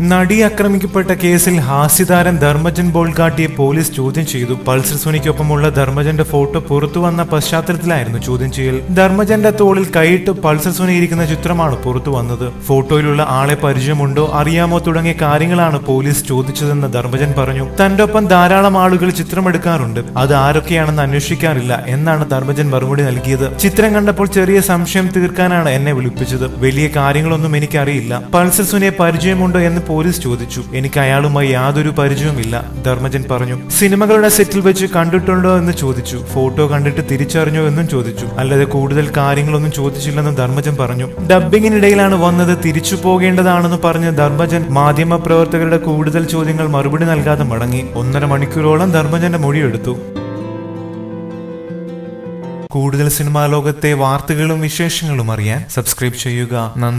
നടി ആക്രമിക്കപ്പെട്ട കേസിൽ ഹാസ്യതാരം ധർമ്മജൻ ബോൾഗാട്ടിയെ പോലീസ് ചോദ്യം ചെയ്തു. പൾസർ സുനിക്കൊപ്പമുള്ള ധർമ്മജന്റെ ഫോട്ടോ പുറത്തു വന്ന പശ്ചാത്തലത്തിലായിരുന്നു ചോദ്യം ചെയ്യൽ. ധർമ്മജന്റെ തോളിൽ കൈയിട്ട് പൾസർ സുനി ഇരിക്കുന്ന ചിത്രമാണ് പുറത്തു വന്നത്. ഫോട്ടോയിലുള്ള ആളെ പരിചയമുണ്ടോ അറിയാമോ തുടങ്ങിയ കാര്യങ്ങളാണ് പോലീസ് ചോദിച്ചതെന്ന് ധർമ്മജൻ പറഞ്ഞു. തന്റെ ഒപ്പം ധാരാളം ആളുകൾ ചിത്രമെടുക്കാറുണ്ട്. അത് ആരൊക്കെയാണെന്ന് അന്വേഷിക്കാറില്ല എന്നാണ് ധർമ്മജൻ മറുപടി നൽകിയത്. ചിത്രം കണ്ടപ്പോൾ ചെറിയ സംശയം തീർക്കാനാണ് എന്നെ വിളിപ്പിച്ചത്. വലിയ കാര്യങ്ങളൊന്നും എനിക്കറിയില്ല. പൾസർ സുനിയെ പരിചയമുണ്ടോ എന്ന് പോലീസ് ചോദിച്ചു എനിക്ക് അയാളുമായി യാതൊരു പരിചയവുമില്ല ധർമ്മജൻ പറഞ്ഞു. സിനിമകളുടെ സെറ്റിൽ വെച്ച് കണ്ടിട്ടുണ്ടോ? എന്ന് ചോദിച്ചു. ഫോട്ടോ കണ്ടിട്ട് തിരിച്ചറിഞ്ഞോ? എന്നും ചോദിച്ചു. അല്ലാതെ കൂടുതൽ കാര്യങ്ങളൊന്നും ചോദിച്ചില്ലെന്ന് ധർമ്മജൻ പറഞ്ഞു. ഡബ്ബിങ്ങിനിടയിലാണ് വന്നത് തിരിച്ചു പോകേണ്ടതാണെന്ന് പറഞ്ഞ് ധർമ്മജൻ മാധ്യമ പ്രവർത്തകരുടെ കൂടുതൽ ചോദ്യങ്ങൾ മറുപടി നൽകാതെ മടങ്ങി. ഒന്നര മണിക്കൂറോളം ധർമ്മജന്റെ മൊഴിയെടുത്തു. കൂടുതൽ സിനിമാ ലോകത്തെ വാർത്തകളും വിശേഷങ്ങളും അറിയാൻ സബ്സ്ക്രൈബ് ചെയ്യുക. നന്ദി.